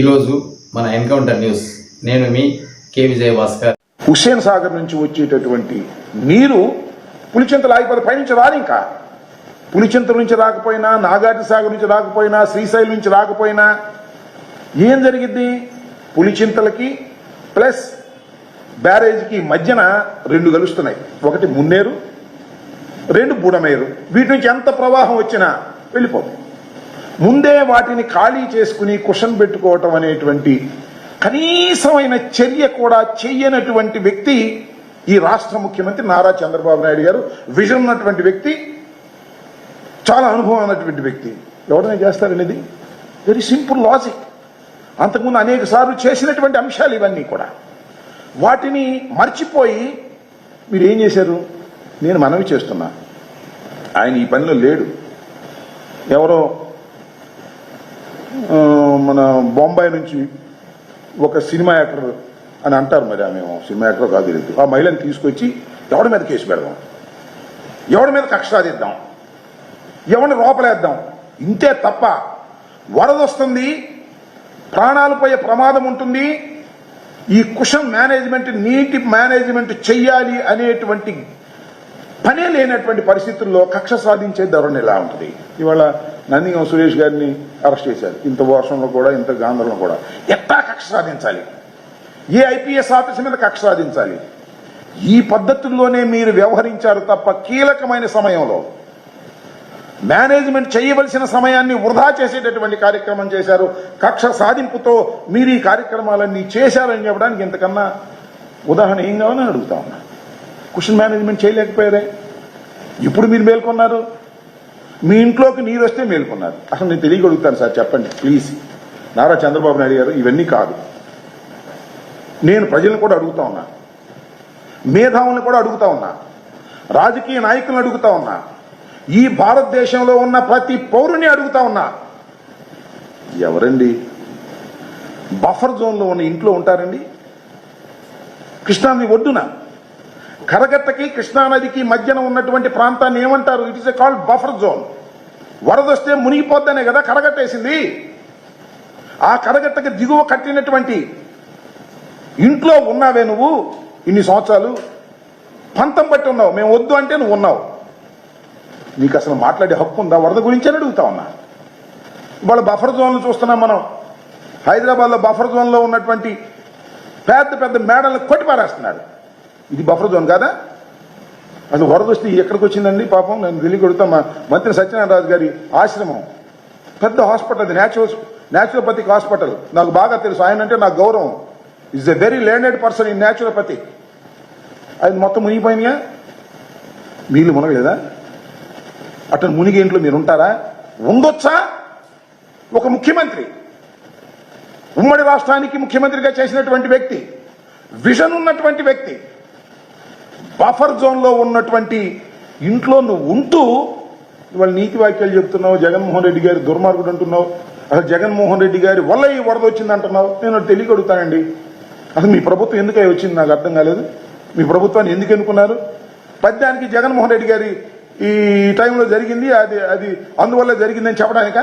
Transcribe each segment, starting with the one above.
ఈరోజు మన encounter news. నేను మీ కే. విజయ భాస్కర్ హుస్సేన్ సాగర్ నుంచి వచ్చేటటువంటి నీరు పులిచింతలు ఆగిపోతే పైనుంచి రాదు ఇంకా. పులిచింతల నుంచి రాకపోయినా నాగార్జు సాగర్ నుంచి రాకపోయినా శ్రీశైలం నుంచి రాకపోయినా ఏం జరిగింది పులిచింతలకి ప్లస్ బ్యారేజ్కి మధ్యన రెండు కలుస్తున్నాయి. ఒకటి మున్నేరు రెండు బుడమేరు. వీటి నుంచి ఎంత ప్రవాహం వచ్చినా వెళ్ళిపోతుంది. ముందే వాటిని ఖాళీ చేసుకుని కుషన్ పెట్టుకోవటం అనేటువంటి కనీసమైన చర్య కూడా చెయ్యనటువంటి వ్యక్తి ఈ రాష్ట్ర ముఖ్యమంత్రి నారా చంద్రబాబు నాయుడు గారు. విజన్ ఉన్నటువంటి వ్యక్తి చాలా అనుభవం ఉన్నటువంటి వ్యక్తి. ఎవరైనా చేస్తారండి ఇది వెరీ సింపుల్ లాజిక్ అంతకుముందు అనేక సార్లు చేసినటువంటి అంశాలు ఇవన్నీ కూడా. వాటిని మర్చిపోయి మీరు ఏం చేశారు? నేను మనవి చేస్తున్నా. ఆయన ఈ పనిలో లేడు. ఎవరో మన బొంబాయి నుంచి ఒక సినిమా యాక్టర్ అని అంటారు మరి ఆమె సినిమా యాక్టర్ కాదు తెలియదు ఆ మహిళని తీసుకొచ్చి ఎవడి మీద కేసు పెడదాం? ఎవడి మీద కక్ష సాధిద్దాం? ఎవరిని లోపలేద్దాం ఇంతే తప్ప వరద వస్తుంది ప్రాణాలు పోయే ప్రమాదం ఉంటుంది ఈ కుషన్ మేనేజ్మెంట్ నీటి మేనేజ్మెంట్ చెయ్యాలి అనేటువంటి పనే లేనటువంటి పరిస్థితుల్లో కక్ష సాధించే ధోరణి ఎలా ఉంటుంది? ఇవాళ నందిగం సురేష్ గారిని అరెస్ట్ చేశారు. ఇంత వర్షంలో కూడా ఇంత గాంధంలో కూడా. ఎట్లా కక్ష సాధించాలి? ఏ ఐపీఎస్ ఆఫీసర్ మీద కక్ష సాధించాలి? ఈ పద్ధతుల్లోనే మీరు వ్యవహరించారు తప్ప కీలకమైన సమయంలో మేనేజ్మెంట్ చేయవలసిన సమయాన్ని వృధా చేసేటటువంటి కార్యక్రమం చేశారు. కక్ష సాధింపుతో మీరు ఈ కార్యక్రమాలన్నీ చేశారని చెప్పడానికి ఇంతకన్నా ఉదాహరణ ఏం కావాలని అడుగుతా ఉన్నా? క్వశ్చన్ మేనేజ్మెంట్ చేయలేకపోయారే? ఇప్పుడు మీరు మేల్కొన్నారు? మీ ఇంట్లోకి నీరు వస్తే మేల్కొన్నారు. అసలు నేను తెలియగలుగుతాను సార్ చెప్పండి ప్లీజ్. నారా చంద్రబాబు నాయుడు గారు ఇవన్నీ కాదు. నేను ప్రజలను కూడా అడుగుతా ఉన్నా. మేధావులను కూడా అడుగుతా ఉన్నా. రాజకీయ నాయకులను అడుగుతా ఉన్నా. ఈ భారతదేశంలో ఉన్న ప్రతి పౌరుని అడుగుతా ఉన్నా. ఎవరండి? బఫర్ జోన్లో ఉన్న ఇంట్లో ఉంటారండి? కృష్ణానది ఒడ్డున. కరగట్టకి కృష్ణానదికి మధ్యన ఉన్నటువంటి ప్రాంతాన్ని ఏమంటారు? It is a called buffer zone వరదొస్తే మునిగిపోద్దనే కదా కరగట్టేసింది. ఆ కరగట్టకి దిగువ కట్టినటువంటి ఇంట్లో ఉన్నావే నువ్వు? ఇన్ని సంవత్సరాలు పంతం బట్టి ఉన్నావు. మేము వద్దు అంటే నువ్వు ఉన్నావు. నీకు అసలు మాట్లాడే హక్కు ఉందా? వరద గురించి అని అడుగుతా ఉన్నా. ఇవాళ బఫర్ జోన్లు చూస్తున్నాం మనం. హైదరాబాద్లో బఫర్ జోన్లో ఉన్నటువంటి పెద్ద పెద్ద మేడలను కొట్టి పారేస్తున్నాడు ఇది బఫర్ జోన్ కాదా? అసలు వరద వస్తే ఎక్కడికి వచ్చిందండి? పాపం నేను ఢిల్లీ కొడుతా మా మంత్రి సత్యనారాయణ రాజు గారి ఆశ్రమం. పెద్ద హాస్పిటల్ అది న్యాచురల్ న్యాచురోపతిక్ హాస్పిటల్. నాకు బాగా తెలుసు. ఆయన అంటే నాకు గౌరవం. Is a very learned person in naturopathy అది మొత్తం మునిగిపోయినాయా? నీళ్ళు మునగలేదా? అటు మునిగి ఇంట్లో మీరు ఉంటారా? ఉండొచ్చా? ఒక ముఖ్యమంత్రి. ఉమ్మడి రాష్ట్రానికి ముఖ్యమంత్రిగా చేసినటువంటి వ్యక్తి. విజన్ ఉన్నటువంటి వ్యక్తి. బఫర్ జోన్లో ఉన్నటువంటి ఇంట్లో నువ్వు ఉంటూ ఇవాళ నీతి వాక్యాలు చెప్తున్నావు జగన్మోహన్ రెడ్డి గారి దుర్మార్గుడు అంటున్నావు అసలు జగన్మోహన్ రెడ్డి గారి వల్ల ఈ వరద వచ్చింది అంటున్నావు నేను అది తెలియగడుగుతానండి అసలు మీ ప్రభుత్వం ఎందుకై వచ్చింది నాకు అర్థం కాలేదు. మీ ప్రభుత్వాన్ని ఎందుకు ఎన్నుకున్నారు? పద్యానికి జగన్మోహన్ రెడ్డి గారి ఈ టైంలో జరిగింది అది అది అందువల్ల జరిగిందని చెప్పడానికా?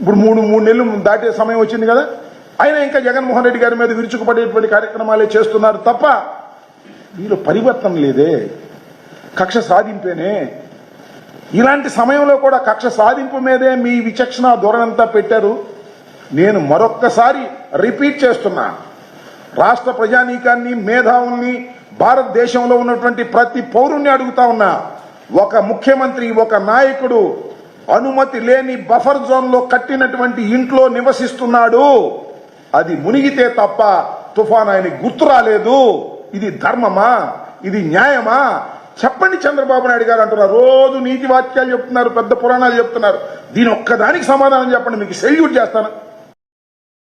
ఇప్పుడు మూడు మూడు నెలలు దాటే సమయం వచ్చింది కదా అయినా ఇంకా జగన్మోహన్ రెడ్డి గారి మీద విరుచుకుపడేటువంటి కార్యక్రమాలే చేస్తున్నారు తప్ప వీళ్ళు పరివర్తన లేదే. కక్ష సాధింపేనే. ఇలాంటి సమయంలో కూడా కక్ష సాధింపు మీదే మీ విచక్షణ ధోరణంతా పెట్టారు. నేను మరొక్కసారి రిపీట్ చేస్తున్నా. రాష్ట్ర ప్రజానీకాన్ని మేధావుల్ని భారతదేశంలో ఉన్నటువంటి ప్రతి పౌరుణ్ణి అడుగుతా ఉన్నా. ఒక ముఖ్యమంత్రి ఒక నాయకుడు అనుమతి లేని బఫర్ జోన్లో కట్టినటువంటి ఇంట్లో నివసిస్తున్నాడు. అది మునిగితే తప్ప తుఫాన్ ఆయన గుర్తు రాలేదు. ఇది ధర్మమా? ఇది న్యాయమా? చెప్పండి చంద్రబాబు నాయుడు గారు అంటున్నారు. రోజు నీతి వాక్యాలు చెప్తున్నారు పెద్ద పురాణాలు చెప్తున్నారు. దీని ఒక్కదానికి సమాధానం చెప్పండి మీకు సెల్యూట్ చేస్తాను.